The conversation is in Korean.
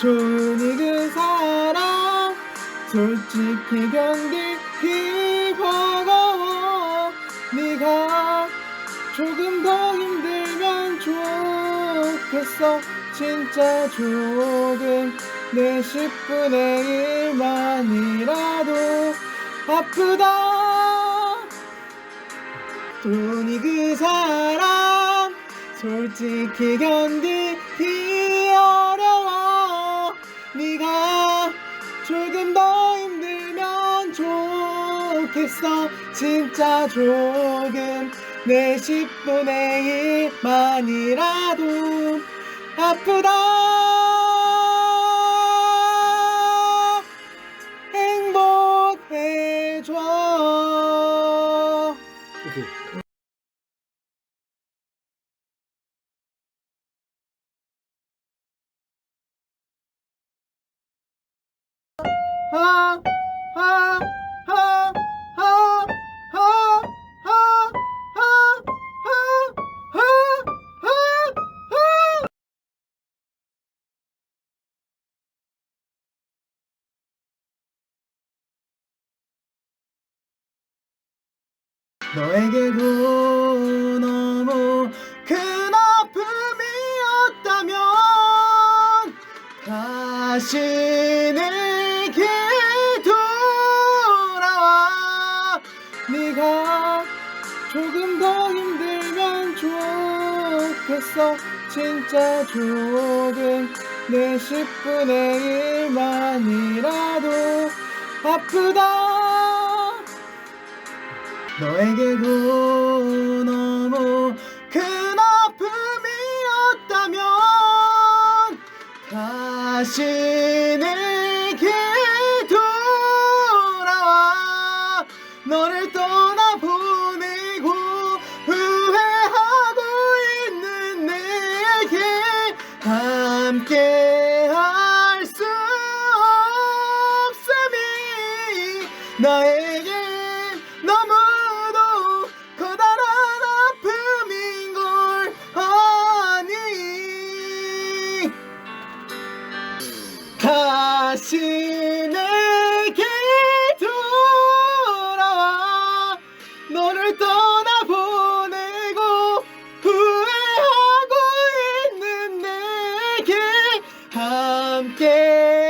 좋으니 그 사랑. 솔직히 견디기 버거워 네가 조금 더 힘들면 좋겠어. 진짜 조금 내 10분의 1만이라도 아프다. 돈이 그 사람. 솔직히 견디 좋겠어? 진짜 조금. 내 10분의 1만이라도 아프다. 하, 하, 너에게도 너무 큰 아픔이었다면 다시 내게 돌아와 네가 조금 더 힘들면 좋겠어. 진짜 조금 내 10분의 1만이라도 아프다 너에게도 너무 큰 아픔이었다면 다시 내게 돌아와 너를 떠나보내고 후회하고 있는 내게 함께 할 수 없음이 나에게 너무 내게 돌아와 너를 떠나보내고 후회하고 있는 내게 함께